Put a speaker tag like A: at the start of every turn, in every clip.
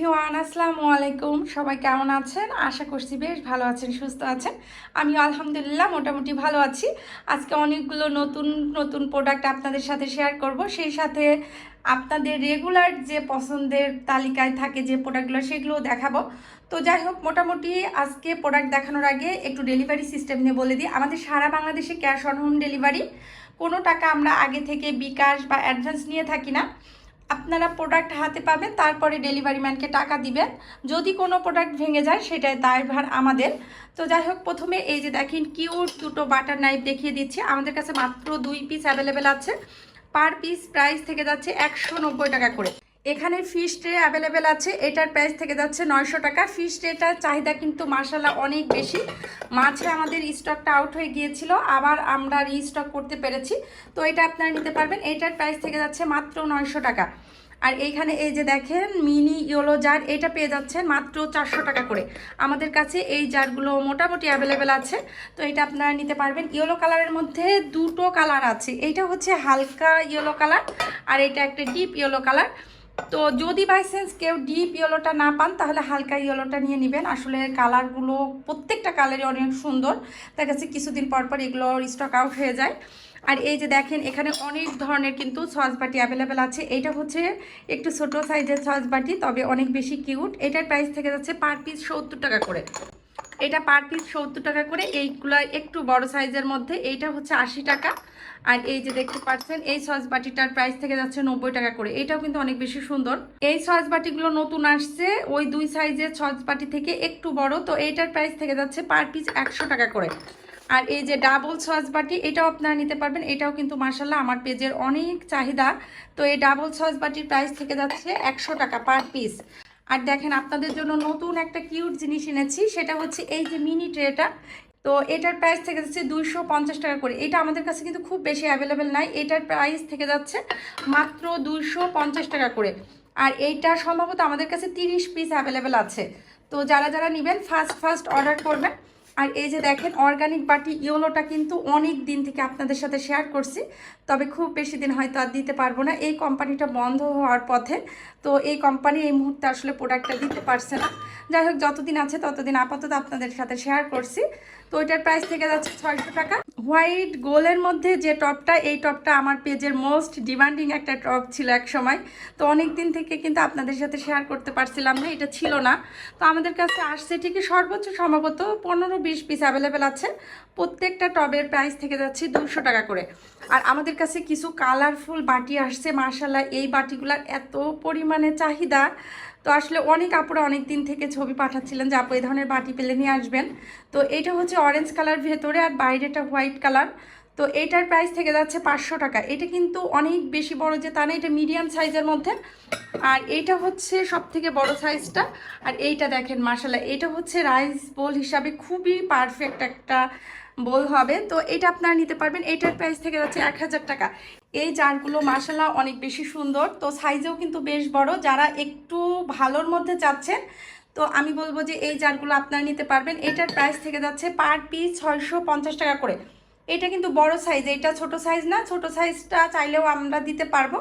A: Everyone, আসসালামু আলাইকুম। সবাই কেমন আছেন? আশা করছি বেশ ভালো আছেন, সুস্থ আছেন। আমি আলহামদুলিল্লাহ মোটামুটি ভালো আছি। আজকে অনেকগুলো নতুন নতুন প্রোডাক্ট আপনাদের সাথে শেয়ার করব। সেই সাথে আপনাদের রেগুলার যে পছন্দের তালিকায় থাকে যে প্রোডাক্টগুলো সেগুলো দেখাবো। তো যাই হোক, মোটামুটি আজকে প্রোডাক্ট দেখানোর আগে একটু ডেলিভারি সিস্টেম নিয়ে বলে দিই। আমাদের সারা বাংলাদেশে ক্যাশ অন হোম ডেলিভারি কোনো টাকা আমরা আগে থেকে বিকাশ বা অ্যাডভান্স নিয়ে থাকি না। আপনারা প্রোডাক্ট হাতে পাবেন, তারপরে ডেলিভারি ম্যানকে টাকা দিবেন। যদি কোনো প্রোডাক্ট ভেঙে যায়, সেটাই দায়ভার আমাদের। তো যাই হোক, প্রথমে এই যে দেখেন, কিউর দুটো বাটার নাইফ দেখিয়ে দিচ্ছি। আমাদের কাছে মাত্র দুই পিস অ্যাভেলেবেল আছে। পার পিস প্রাইস থেকে যাচ্ছে একশো নব্বই টাকা করে। এখানে ফিশ ট্রে অ্যাভেলেবেল আছে। এটার প্রাইস থেকে যাচ্ছে নয়শো টাকা। ফিশ ট্রেটার চাহিদা কিন্তু মার্শাল্লাহ অনেক বেশি। মাঝে আমাদের স্টকটা আউট হয়ে গিয়েছিল। আবার আমরা রিস্টক করতে পেরেছি। তো এটা আপনারা নিতে পারবেন। এটার প্রাইস থেকে যাচ্ছে মাত্র নয়শো টাকা। আর এইখানে এই যে দেখেন মিনি ইয়েলো জার এটা পেয়ে যাচ্ছেন মাত্র চারশো টাকা করে। আমাদের কাছে এই জারগুলো মোটামুটি অ্যাভেলেবেল আছে। তো এটা আপনারা নিতে পারবেন। ইয়েলো কালারের মধ্যে দুটো কালার আছে। এইটা হচ্ছে হালকা ইয়েলো কালার আর এটা একটা ডিপ ইয়েলো কালার তো যদি বাই চান্স কেউ ডিপ ইয়েলোটা না পান, তাহলে হালকা ইয়েলোটা নিয়ে নেবেন। আসলে কালারগুলো প্রত্যেকটা কালারই অনেক সুন্দর। দেখা যাচ্ছে কিছুদিন পর পর এগুলো স্টক আউট হয়ে যায়। আর এই যে দেখেন, এখানে অনেক ধরনের কিন্তু সস বাটি অ্যাভেলেবেল আছে। এটা হচ্ছে একটু ছোট সাইজের সস বাটি, তবে অনেক বেশি কিউট এটার প্রাইস থেকে যাচ্ছে পার পিস সত্তর টাকা করে। এটা পার পিস সত্তর টাকা করে। এইগুলো একটু বড় সাইজের মধ্যে। এইটা হচ্ছে আশি টাকা। আর এই যে দেখতে পাচ্ছেন, এই সস বাটিটার প্রাইস থেকে যাচ্ছে নব্বই টাকা করে। এটাও কিন্তু অনেক বেশি সুন্দর। এই সস বাটিগুলো নতুন আসছে। ওই দুই সাইজের সস বাটি থেকে একটু বড়। তো এইটার প্রাইস থেকে যাচ্ছে পার পিস একশো টাকা করে। আর এই যে ডাবল সস বাটি, এটাও আপনারা নিতে পারবেন। এটাও কিন্তু মার্শাল্লাহ আমার পেজের অনেক চাহিদা। তো এই ডাবল সস বাটির প্রাইস থেকে যাচ্ছে একশো টাকা পার পিস আর দেখেন আপনাদের জন্য নতুন একটা কিউট জিনিস এনেছি, সেটা হচ্ছে এই যে মিনি ট্রেটা তো এটার প্রাইস থেকে যাচ্ছে দুইশো পঞ্চাশ টাকা করে। এটা আমাদের কাছে কিন্তু খুব বেশি অ্যাভেলেবেল নাই, এটার প্রাইস থেকে যাচ্ছে মাত্র দুইশো পঞ্চাশ টাকা করে। আর এইটা সম্ভবত আমাদের কাছে তিরিশ পিস অ্যাভেলেবেল আছে। তো যারা যারা নেবেন ফার্স্ট ফার্স্ট অর্ডার করবেন। আর এই যে দেখেন অর্গানিক বাটি ইয়োলোটা কিন্তু অনেক দিন থেকে আপনাদের সাথে শেয়ার করছি। তবে খুব বেশি দিন হয়তো আর দিতে পারব না। এই কোম্পানিটা বন্ধ হওয়ার পথে। তো এই কোম্পানি এই মুহূর্তে আসলে প্রোডাক্টটা দিতে পারছে না। যাই হোক, যতদিন আছে ততদিন আপাতত আপনাদের সাথে শেয়ার করছি। তো ওইটার প্রাইস থেকে যাচ্ছে ছয়শো টাকা। হোয়াইট গোলের মধ্যে যে টপটা, এই টপটা আমার পেজের মোস্ট ডিমান্ডিং একটা টপ ছিল এক সময়। তো অনেক দিন থেকে কিন্তু আপনাদের সাথে শেয়ার করতে পারছিলাম না, এটা ছিল না। তো আমাদের কাছে আসছে ঠিকই সর্বোচ্চ সম্ভবত পনেরো বিশ পিস অ্যাভেলেবেল আছে। প্রত্যেকটা টবের প্রাইস থেকে যাচ্ছে দুশো টাকা করে। আর আমাদের কাছে কিছু কালারফুল বাটি আসছে মার্শাল্লাহ এই বাটিগুলার এত পরিমাণে চাহিদা। তো আসলে অনেক আপুরা অনেক দিন থেকে ছবি পাঠাচ্ছিলেন যে আপু এই ধরনের বাটি পেলে নিয়ে আসবেন। তো এটা হচ্ছে অরেঞ্জ কালার ভেতরে আর বাইরেটা হোয়াইট কালার তো এটার প্রাইস থেকে যাচ্ছে পাঁচশো টাকা। এটা কিন্তু অনেক বেশি বড় যে তা না, এটা মিডিয়াম সাইজের মধ্যে। আর এইটা হচ্ছে সব থেকে বড় সাইজটা আর এইটা দেখেন মাসালা এটা হচ্ছে রাইস বোল হিসাবে খুবই পারফেক্ট একটা বোল হবে। তো এটা আপনারা নিতে পারবেন। এটার প্রাইস থেকে যাচ্ছে এক হাজার টাকা। এই জারগুলো মাসালা অনেক বেশি সুন্দর। তো সাইজেও কিন্তু বেশ বড়। যারা একটু ভালোর মধ্যে চাচ্ছেন, তো আমি বলব যে এই জারগুলো আপনারা নিতে পারবেন। এটার প্রাইস থেকে যাচ্ছে পার পিস ছয়শো পঞ্চাশ টাকা করে। এটা কিন্তু বড় সাইজ এটা ছোট সাইজ না, ছোট সাইজটা চাইলেও আমরা দিতে পারব।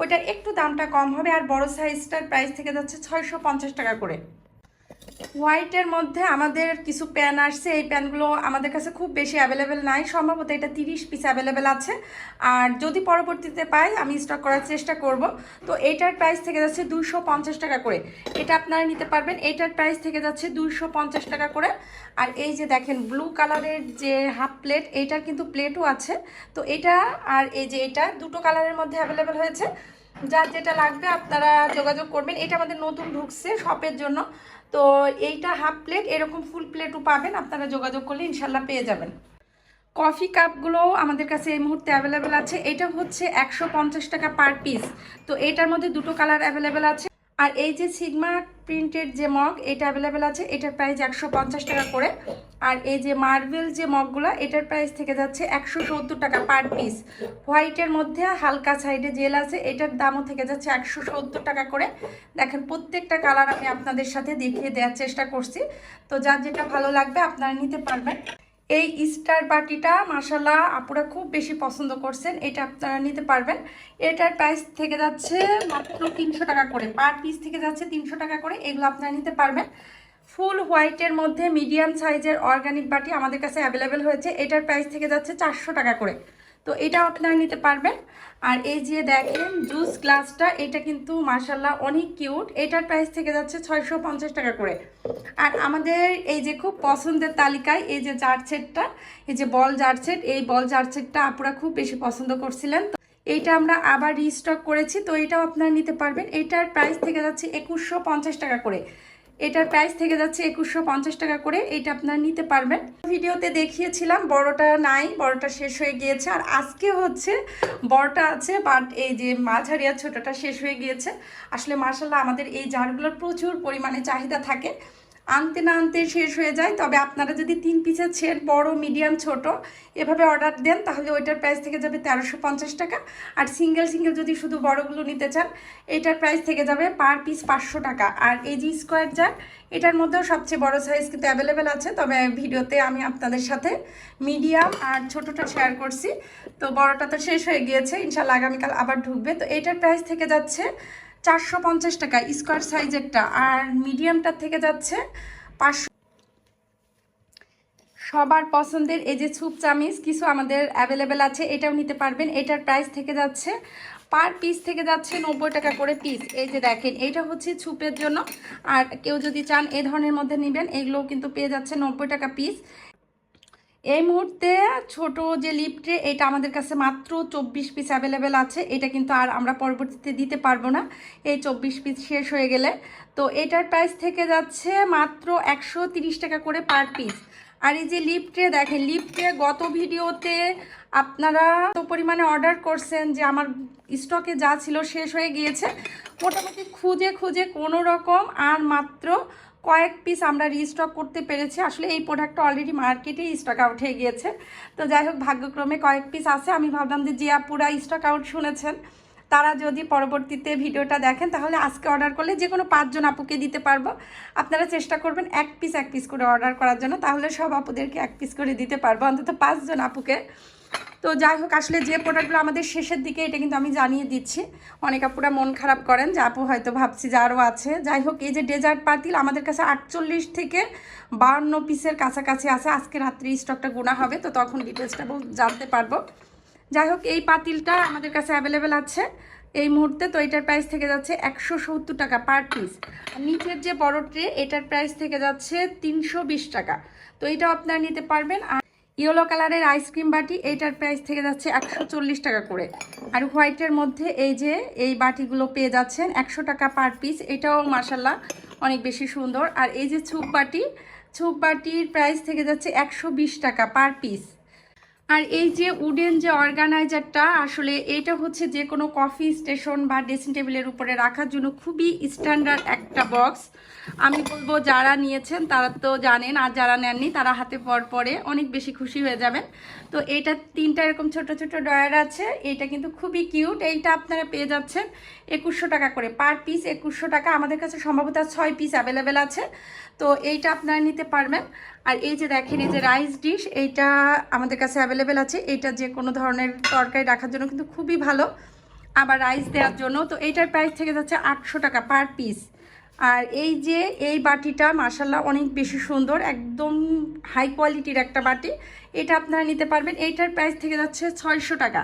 A: ওইটা একটু দামটা কম হবে আর বড় সাইজটার প্রাইস থেকে যাচ্ছে ছয়শো পঞ্চাশ টাকা করে। হোয়াইটের মধ্যে আমাদের কিছু প্যান আসছে। এই প্যানগুলো আমাদের কাছে খুব বেশি অ্যাভেলেবেল নাই। সম্ভবত এটা তিরিশ পিস অ্যাভেলেবেল আছে। আর যদি পরবর্তীতে পাই, আমি স্টক করার চেষ্টা করব। তো এইটার প্রাইস থেকে যাচ্ছে দুশো টাকা করে। এটা আপনারা নিতে পারবেন। এইটার প্রাইস থেকে যাচ্ছে দুশো টাকা করে। আর এই যে দেখেন ব্লু কালারের যে হাফ প্লেট এইটার কিন্তু প্লেটও আছে। তো এটা আর এই যে এটা দুটো কালারের মধ্যে অ্যাভেলেবেল হয়েছে। যার যেটা লাগবে আপনারা যোগাযোগ করবেন। এটা আমাদের নতুন ঢুকছে শপের জন্য। তো এইটা হাফ প্লেট, এরকম ফুল প্লেটও পাবেন, আপনারা যোগাযোগ করলে ইনশাল্লাহ পেয়ে যাবেন। কফি কাপগুলো আমাদের কাছে এই মুহূর্তে অ্যাভেলেবেল আছে। এটা হচ্ছে একশো পঞ্চাশ টাকা পার পিস তো এটার মধ্যে দুটো কালার অ্যাভেলেবেল আছে। আর এই যে সিগমা প্রিন্টেড যে মগ এটা অ্যাভেলেবেল আছে, এটার প্রাইস একশো পঞ্চাশ টাকা করে। আর এই যে মার্বেল যে মগগুলো এটার প্রাইস থেকে যাচ্ছে একশো সত্তর টাকা পার পিস হোয়াইটের মধ্যে হালকা সাইডে জেল আছে, এটার দামও থেকে যাচ্ছে একশো সত্তর টাকা করে। দেখেন, প্রত্যেকটা কালার আমি আপনাদের সাথে দেখিয়ে দেওয়ার চেষ্টা করছি। তো যার যেটা ভালো লাগবে, আপনারা নিতে পারবেন। এই স্টার বাটিটা মাসালা আপুরা খুব বেশি পছন্দ করছেন, এটা আপনারা নিতে পারবেন। এটার প্রাইস থেকে যাচ্ছে মাত্র তিনশো টাকা করে পার পিস থেকে যাচ্ছে তিনশো টাকা করে, এগুলো আপনারা নিতে পারবেন। ফুল হোয়াইটের মধ্যে মিডিয়াম সাইজের অর্গানিক বাটি আমাদের কাছে অ্যাভেলেবেল হয়েছে, এটার প্রাইস থেকে যাচ্ছে চারশো টাকা করে। তো এটাও আপনারা নিতে পারবেন। আর এই যে দেখেন, জুস গ্লাসটা, এটা কিন্তু মার্শাল্লাহ অনেক কিউট। এটার প্রাইস থেকে যাচ্ছে ছয়শো পঞ্চাশ টাকা করে। আর আমাদের এই যে খুব পছন্দের তালিকায়, এই যে জার সেটটা, এই যে বল জার সেট, এই বল জার সেটটা আপুরা খুব বেশি পছন্দ করছিলেন। তো এইটা আমরা আবার রিস্টক করেছি, তো এটাও আপনারা নিতে পারবেন। এটার প্রাইস থেকে যাচ্ছে একুশশো টাকা করে। এটার প্রাইস থেকে যাচ্ছে একুশশো পঞ্চাশ টাকা করে, এটা আপনারা নিতে পারবেন। ভিডিওতে দেখিয়েছিলাম, বড়টা নাই, বড়টা শেষ হয়ে গিয়েছে। আর আজকে হচ্ছে বড়টা আছে বাট এই যে মাঝারি আর ছোটটা শেষ হয়ে গিয়েছে। আসলে মার্শাল্লাহ আমাদের এই জারগুলোর প্রচুর পরিমাণে চাহিদা থাকে। আনতে না আনতে শেষ হয়ে যায়। তবে আপনারা যদি তিন পিসের সেট বড় মিডিয়াম ছোট এভাবে অর্ডার দেন, তাহলে ওইটার প্রাইস থেকে যাবে তেরোশো পঞ্চাশ টাকা। আর সিঙ্গেল সিঙ্গেল যদি শুধু বড়গুলো নিতে চান, এটার প্রাইস থেকে যাবে পার পিস পাঁচশো টাকা। আর এই যে স্কোয়ার জার এটার মধ্যেও সবচেয়ে বড় সাইজ কিন্তু অ্যাভেলেবেল আছে। তবে ভিডিওতে আমি আপনাদের সাথে মিডিয়াম আর ছোটোটা শেয়ার করছি। তো বড়টা তো শেষ হয়ে গিয়েছে ইনশাল্লাহ আগামীকাল আবার ঢুকবে। তো এটার প্রাইস থেকে যাচ্ছে চারশো পঞ্চাশ টাকা স্কোয়ার সাইজেরটা আর মিডিয়ামটার থেকে যাচ্ছে পাঁচশো। সবার পছন্দের এই যে ছুপ চামিচ, কিছু আমাদের অ্যাভেলেবেল আছে, এটাও নিতে পারবেন। এটার প্রাইস থেকে যাচ্ছে পার পিস থেকে যাচ্ছে নব্বই টাকা করে পিস এই যে দেখেন, এটা হচ্ছে ছুপের জন্য। আর কেউ যদি চান এই ধরনের মধ্যে নেবেন, এগুলোও কিন্তু পেয়ে যাচ্ছে নব্বই টাকা পিস এই মুহূর্তে ছোট যে লিপটে এটা আমাদের কাছে মাত্র চব্বিশ পিস অ্যাভেলেবেল আছে। এটা কিন্তু আর আমরা পরবর্তীতে দিতে পারব না। এই চব্বিশ পিস শেষ হয়ে গেলে। তো এটার প্রাইস থেকে যাচ্ছে মাত্র একশো টাকা করে পার পিস আর এই যে লিপটে দেখেন লিপটে গত ভিডিওতে আপনারা তো পরিমাণে অর্ডার করছেন যে আমার স্টকে যা ছিল শেষ হয়ে গিয়েছে। মোটামুটি খুঁজে খুঁজে কোনো রকম আর মাত্র কয়েক পিস আমরা রিস্টক করতে পেরেছি। আসলে এই প্রোডাক্টটা অলরেডি মার্কেটে স্টক আউট হয়ে গিয়েছে। তো যাই হোক, ভাগ্যক্রমে কয়েক পিস আছে। আমি ভাবলাম যে যে আপুরা স্টক আউট শুনেছেন। তারা যদি পরবর্তীতে ভিডিওটা দেখেন, তাহলে আজকে অর্ডার করলে যে কোনো পাঁচজন আপুকে দিতে পারব। আপনারা চেষ্টা করবেন এক পিস এক পিস করে অর্ডার করার জন্য। তাহলে সব আপুদেরকে এক পিস করে দিতে পারব। অন্তত পাঁচজন আপুকে। তো যাই হোক, আসলে যে প্রোডাক্টগুলো আমাদের শেষের দিকে, এটা কিন্তু আমি জানিয়ে দিচ্ছি। অনেক আপুরা মন খারাপ করেন, যে আপু হয়তো ভাবছি যে আরও আছে। যাই হোক, এই যে ডেজার্ট পাতিল, আমাদের কাছে আটচল্লিশ থেকে বাহান্ন পিসের কাছাকাছি আছে। আজকে রাত্রি স্টকটা গোনা হবে, তো তখন ডিটেলসটা জানতে পারব। যাই হোক, এই পাতিলটা আমাদের কাছে অ্যাভেলেবেল আছে। এই মুহূর্তে তো এটার প্রাইস থেকে যাচ্ছে একশো সত্তর টাকা পার পিস নিচের যে বড় ট্রে এটার প্রাইস থেকে যাচ্ছে তিনশো বিশ টাকা। তো এটাও আপনারা নিতে পারবেন। আর ইয়েলো কালারের আইসক্রিম বাটি, এইটার প্রাইস থেকে যাচ্ছে একশো চল্লিশ টাকা করে। আর হোয়াইটের মধ্যে এই যে, এই বাটিগুলো পেয়ে যাচ্ছেন একশো টাকা পার পিস এটাও মার্শাল্লাহ অনেক বেশি সুন্দর। আর এই যে ছুপ বাটি, ছুপ বাটির প্রাইস থেকে যাচ্ছে একশো বিশ টাকা পার পিস আর এই যে উডেন যে অর্গানাইজারটা, আসলে এটা হচ্ছে যে কোনো কফি স্টেশন বা ড্রেসিং টেবিলের উপরে রাখার জন্য খুবই স্ট্যান্ডার্ড একটা বক্স। আমি বলব, যারা নিয়েছেন তারা তো জানেন, আর যারা নেননি তারা হাতে পর পরে অনেক বেশি খুশি হয়ে যাবেন। তো এটা তিনটা এরকম ছোট ছোট ডয়ার আছে, এটা কিন্তু খুবই কিউট। এইটা আপনারা পেয়ে যাচ্ছেন একুশশো টাকা করে। পার পিস একুশশো টাকা। আমাদের কাছে সম্ভবত ছয় পিস অ্যাভেলেবেল আছে। তো এইটা আপনারা নিতে পারবেন। আর এই যে দেখেন, এই যে রাইস ডিশ এইটা আমাদের কাছে অ্যাভেলেবেল আছে। এইটা যে কোনো ধরনের তরকারি রাখার জন্য কিন্তু খুবই ভালো। আবার রাইস দেওয়ার জন্য, তো এইটার প্রাইস থেকে যাচ্ছে আটশো টাকা পার পিস আর এই যে, এই বাটিটা মাসাল্লাহ অনেক বেশি সুন্দর, একদম হাই কোয়ালিটির একটা বাটি। এটা আপনারা নিতে পারবেন। এইটার প্রাইস থেকে যাচ্ছে ছয়শো টাকা।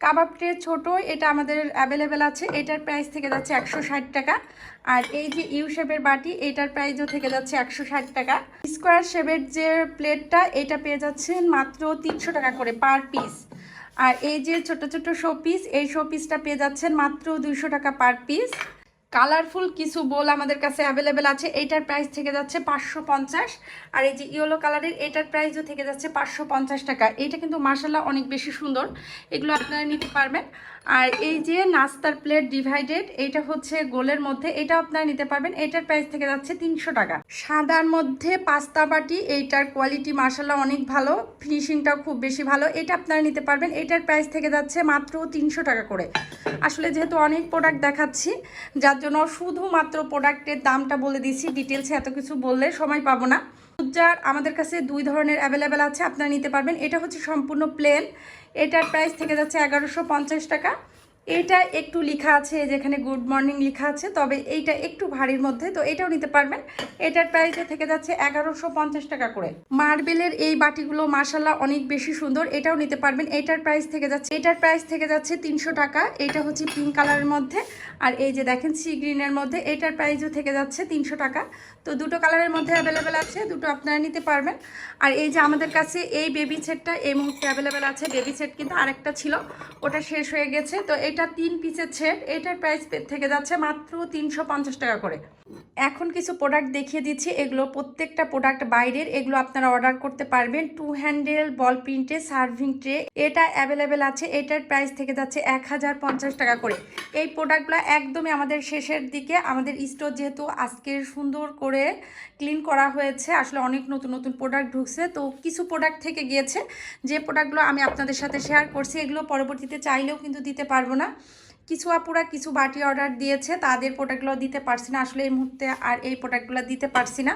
A: কাবাব ট্রে ছোটো, এটা আমাদের অ্যাভেলেবেল আছে। এটার প্রাইস থেকে যাচ্ছে একশো ষাট টাকা। আর এই যে ইউ শেপের বাটি, এটার প্রাইসও থেকে যাচ্ছে একশো ষাট টাকা। স্কোয়ার শেপের যে প্লেটটা এটা পেয়ে যাচ্ছেন মাত্র তিনশো টাকা করে পার পিস আর এই যে ছোট ছোট শো পিস এই শো পিসটা পেয়ে যাচ্ছেন মাত্র দুইশো টাকা পার পিস কালারফুল কিছু বোল আমাদের কাছে অ্যাভেলেবেল আছে। এইটার প্রাইস থেকে যাচ্ছে পাঁচশো পঞ্চাশ। আর এই যে ইয়েলো কালারের এটার প্রাইসও থেকে যাচ্ছে পাঁচশো পঞ্চাশ টাকা। এইটা কিন্তু মার্শাল্লাহ অনেক বেশি সুন্দর। এগুলো আপনারা নিতে পারবেন। আর এই যে নাস্তার প্লেট ডিভাইডেড, এটা হচ্ছে গোলের মধ্যে, এটা আপনারা নিতে পারবেন, এটার প্রাইস থেকে যাচ্ছে তিনশো টাকা। সাদার মধ্যে পাস্তা বাটি, এইটার কোয়ালিটি মার্শাল্লাহ অনেক ভালো ফিনিশিংটাও খুব বেশি ভালো, এটা আপনারা নিতে পারবেন, এটার প্রাইস থেকে যাচ্ছে মাত্র তিনশো টাকা করে। আসলে যেহেতু অনেক প্রোডাক্ট দেখাচ্ছি, যার জন্য শুধুমাত্র প্রোডাক্টের দামটা বলে দিচ্ছি ডিটেলসে এত কিছু বললে সময় পাবো না। উজ্জার আমাদের কাছে দুই ধরনের অ্যাভেলেবেল আছে, আপনারা নিতে পারবেন, এটা হচ্ছে সম্পূর্ণ প্লেন এটার প্রাইস থেকে যাচ্ছে এগারোশো টাকা। এটা একটু লেখা আছে, যেখানে গুড মর্নিং লেখা আছে, তবে এইটা একটু ভারীর মধ্যে, তো এটাও নিতে পারবেন। এটার প্রাইস থেকে যাচ্ছে এগারোশো পঞ্চাশ টাকা করে। মার্বেলের এই বাটিগুলো মাসাল্লাহ অনেক বেশি সুন্দর, এটাও নিতে পারবেন। এটার প্রাইস থেকে যাচ্ছে, এটার প্রাইস থেকে যাচ্ছে তিনশো টাকা, এটা হচ্ছে পিঙ্ক কালারের মধ্যে। আর এই যে দেখেন সি গ্রিনের মধ্যে, এটার প্রাইসও থেকে যাচ্ছে তিনশো টাকা। তো দুটো কালারের মধ্যে অ্যাভেলেবেল আছে, দুটো আপনারা নিতে পারবেন। আর এই যে আমাদের কাছে এই বেবি সেটটা এই মুহূর্তে অ্যাভেলেবেল আছে। বেবি সেট কিন্তু আরেকটা ছিল, ওটা শেষ হয়ে গেছে। তো এটা তিন পিসের সেট এটার প্রাইস থেকে যাচ্ছে মাত্র তিনশো পঞ্চাশ টাকা করে। এখন কিছু প্রোডাক্ট দেখিয়ে দিচ্ছি, এগুলো প্রত্যেকটা প্রোডাক্ট বাইরের, এগুলো আপনারা অর্ডার করতে পারবেন। টু হ্যান্ডেল বল প্রিন্টে সার্ভিং ট্রে এটা অ্যাভেলেবেল আছে, এটার প্রাইস থেকে যাচ্ছে এক হাজার পঞ্চাশ টাকা করে। এই প্রোডাক্টগুলো একদমই আমাদের শেষের দিকে, আমাদের স্টোর যেহেতু আজকে সুন্দর করে ক্লিন করা হয়েছে, আসলে অনেক নতুন নতুন প্রোডাক্ট ঢুকছে, তো কিছু প্রোডাক্ট থেকে গিয়েছে, যে প্রোডাক্টগুলো আমি আপনাদের সাথে শেয়ার করছি, এগুলো পরবর্তীতে চাইলেও কিন্তু দিতে পারব না। কিছু আপুরা কিছু বাটি অর্ডার দিয়েছে, তাদের প্রোডাক্টগুলো দিতে পারছি না। আসলে এই মুহূর্তে আর এই প্রোডাক্টগুলো দিতে পারছি না।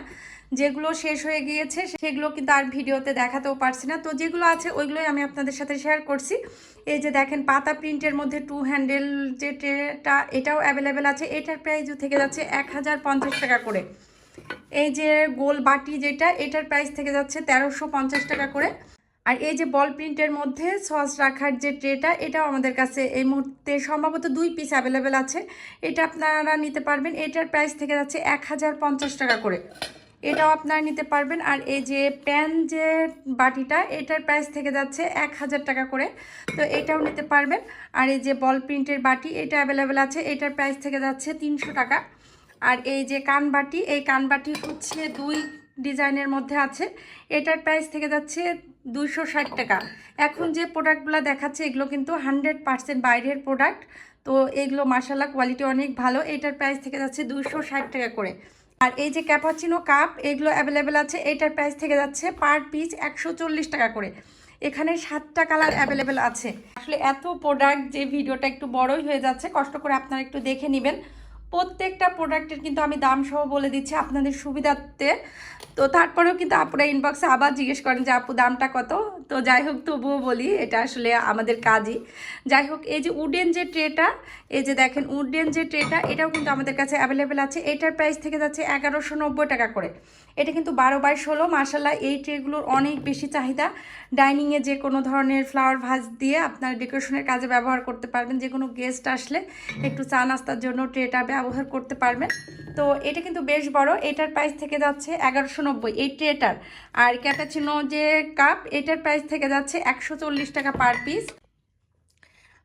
A: যেগুলো শেষ হয়ে গিয়েছে, সেগুলো কিন্তু আর ভিডিওতে দেখাতেও পারছি না। তো যেগুলো আছে, ওইগুলোই আমি আপনাদের সাথে শেয়ার করছি। এই যে দেখেন, পাতা প্রিন্টের মধ্যে টু হ্যান্ডেল যে ট্রেটা এটাও অ্যাভেলেবেল আছে। এটার প্রাইসও থেকে যাচ্ছে এক হাজার পঞ্চাশ টাকা করে। এই যে গোল বাটি যেটা, এটার প্রাইস থেকে যাচ্ছে তেরোশো টাকা করে। আর এই যে বল প্রিন্টের মধ্যে সস রাখার যে ট্রেটা এটাও আমাদের কাছে এই মুহূর্তে সম্ভবত দুই পিস অ্যাভেলেবেল আছে। এটা আপনারা নিতে পারবেন, এটার প্রাইস থেকে যাচ্ছে এক হাজার পঞ্চাশ টাকা করে। এটাও আপনারা নিতে পারবেন। আর এই যে প্যান যে বাটিটা, এটার প্রাইস থেকে যাচ্ছে এক হাজার টাকা করে। তো এটাও নিতে পারবেন। আর এই যে বল প্রিন্টের বাটি, এটা অ্যাভেলেবেল আছে, এটার প্রাইস থেকে যাচ্ছে তিনশো টাকা। আর এই যে কানবাটি এই কানবাটি হচ্ছে দুই ডিজাইনের মধ্যে আছে। এটার প্রাইস থেকে যাচ্ছে দুইশো ষাট টাকা। এখন যে প্রোডাক্টগুলো দেখাচ্ছে, এগুলো কিন্তু হান্ড্রেড পার্সেন্ট বাইরের প্রোডাক্ট তো এগুলো মাসাল্লা কোয়ালিটি অনেক ভালো। এটার প্রাইস থেকে যাচ্ছে দুইশো ষাট টাকা করে। আর এই যে ক্যাপাচিনো কাপ এগুলো অ্যাভেলেবেল আছে, এটার প্রাইস থেকে যাচ্ছে পার পিস একশো চল্লিশ টাকা করে। এখানে সাতটা কালার অ্যাভেলেবেল আছে। আসলে এত প্রোডাক্ট যে ভিডিওটা একটু বড়ই হয়ে যাচ্ছে, কষ্ট করে আপনারা একটু দেখে নেবেন। প্রত্যেকটা প্রোডাক্টের কিন্তু আমি দাম সহ বলে দিচ্ছি আপনাদের সুবিধার্থে। তো তারপরেও কিন্তু আপুরা ইনবক্সে আবার জিজ্ঞেস করেন যে, আপু, দামটা কত? তো যাই হোক, তবুও বলি, এটা আসলে আমাদের কাজই। যাই হোক, এই যে উডেন যে ট্রেটা, এই যে দেখেন উডেন যে ট্রেটা, এটাও কিন্তু আমাদের কাছে অ্যাভেলেবেল আছে। এটার প্রাইস থেকে যাচ্ছে এগারোশো টাকা করে। এটা কিন্তু বারো বাই ষোলো। মার্শাল্লাহ এই ট্রেগুলোর অনেক বেশি চাহিদা। ডাইনিংয়ে যে কোনো ধরনের ফ্লাওয়ার ভাজ দিয়ে আপনার ডেকোরেশনের কাজে ব্যবহার করতে পারবেন। যে কোনো গেস্ট আসলে একটু চা নাস্তার জন্য ট্রেটা ব্যবহার করতে পারবেন। তো এটা কিন্তু বেশ বড়। এটার প্রাইস থেকে যাচ্ছে এগারোশো নব্বই। এই ট্রেটার আর ক্যাপাচিনো যে কাপ এটার প্রাইস থেকে যাচ্ছে একশো চল্লিশ টাকা পার পিস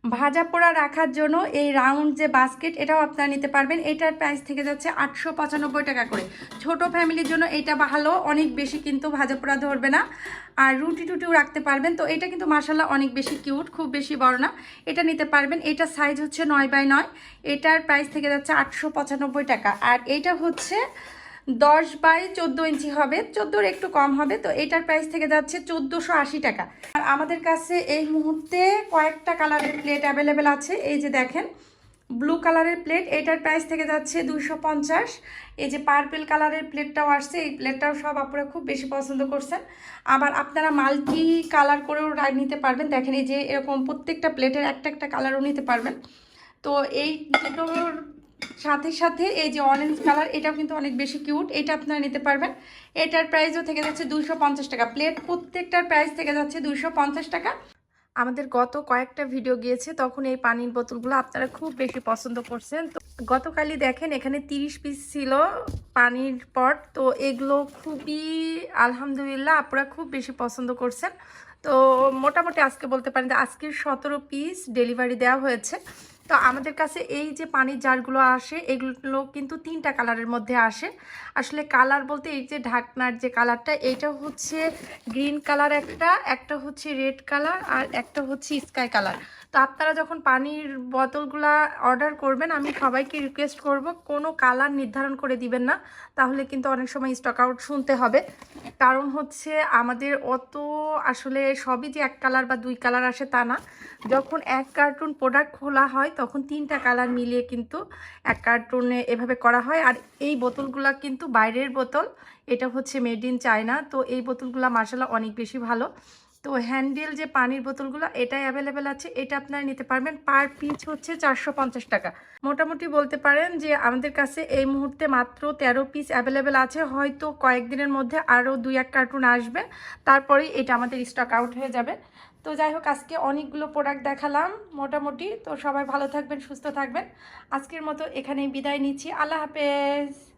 A: ভাজা পোড়া রাখার জন্য এই রাউন্ড যে বাস্কেট, এটাও আপনারা নিতে পারবেন। এটার প্রাইস থেকে যাচ্ছে আটশো পঁচানব্বই টাকা করে। ছোট ফ্যামিলির জন্য এটা ভালো, অনেক বেশি কিন্তু ভাজা পোড়া ধরবে না। আর রুটি টুটিও রাখতে পারবেন। তো এটা কিন্তু মাসাল্লাহ অনেক বেশি কিউট খুব বেশি বড় না। এটা নিতে পারবেন। এটা সাইজ হচ্ছে নয় বাই নয়। এটার প্রাইস থেকে যাচ্ছে আটশো পঁচানব্বই টাকা। আর এটা হচ্ছে দশ বাই চোদ্দ ইঞ্চি হবে, চোদ্দোর একটু কম হবে, তো এটার প্রাইস থেকে যাচ্ছে চোদ্দোশো আশি টাকা। আর আমাদের কাছে এই মুহূর্তে কয়েকটা কালারের প্লেট অ্যাভেলেবেল আছে, এই যে দেখেন ব্লু কালারের প্লেট এটার প্রাইস থেকে যাচ্ছে দুশো পঞ্চাশ। এই যে পার্পেল কালারের প্লেটটাও আসছে, এই প্লেটটাও সব আপনারা খুব বেশি পছন্দ করছেন। আবার আপনারা মাল্টি কালার করেও নিতে পারবেন। দেখেন এই যে এরকম প্রত্যেকটা প্লেটের একটা একটা কালারও নিতে পারবেন। তো এই দুটোর সাথে সাথে এই যে অরেঞ্জ কালার এটাও কিন্তু অনেক বেশি কিউট এটা আপনারা নিতে পারবেন। এটার প্রাইসও থেকে যাচ্ছে পঞ্চাশ টাকা। প্লেট প্রত্যেকটার প্রাইস থেকে যাচ্ছে পঞ্চাশ টাকা। আমাদের গত কয়েকটা ভিডিও গিয়েছে, তখন এই পানির বোতলগুলো আপনারা খুব বেশি পছন্দ করছেন। তো গতকালই দেখেন, এখানে তিরিশ পিস ছিল পানির পট তো এগুলো খুবই, আলহামদুলিল্লাহ আপনারা খুব বেশি পছন্দ করছেন। তো মোটামুটি আজকে বলতে পারেন যে আজকের সতেরো পিস ডেলিভারি দেওয়া হয়েছে। তো আমাদের কাছে এই যে পানির জারগুলো আসে, এগুলো কিন্তু তিনটা কালারের মধ্যে আসে। আসলে কালার বলতে এই যে ঢাকনার যে কালারটা, এইটা হচ্ছে গ্রিন কালার একটা একটা হচ্ছে রেড কালার আর একটা হচ্ছে স্কাই কালার। তো আপনারা যখন পানির বোতলগুলা অর্ডার করবেন, আমি সবাইকে রিকোয়েস্ট করব, কোনো কালার নির্ধারণ করে দিবেন না, তাহলে কিন্তু অনেক সময় স্টক আউট শুনতে হবে। কারণ হচ্ছে আমাদের অত আসলে সবই যে এক কালার বা দুই কালার আসে তা না। যখন এক কার্টুন প্রোডাক্ট খোলা হয় তখন তিনটা কালার মিলিয়ে কিন্তু এক কার্টুনে এভাবে করা হয়। আর এই বোতলগুলা কিন্তু বাইরের বোতল, এটা হচ্ছে মেড ইন চায়না তো এই বোতলগুলো মার্শাল্লাহ অনেক বেশি ভালো। তো হ্যান্ডেল যে পানির বোতলগুলো, এটাই অ্যাভেলেবেল আছে। এটা আপনারা নিতে পারবেন পার পিস হচ্ছে চারশো পঞ্চাশ টাকা। মোটামুটি বলতে পারেন যে আমাদের কাছে এই মুহূর্তে মাত্র তেরো পিস অ্যাভেলেবেল আছে। হয়তো কয়েকদিনের মধ্যে আরও দুই এক কার্টুন আসবে। তারপরেই এটা আমাদের স্টক আউট হয়ে যাবে। তো যাই হোক আজকে অনেকগুলো প্রোডাক্ট দেখালাম মোটামুটি। তো সবাই ভালো থাকবেন, সুস্থ থাকবেন। আজকের মতো এখানেই বিদায় নিচ্ছি। আল্লাহ হাফেজ।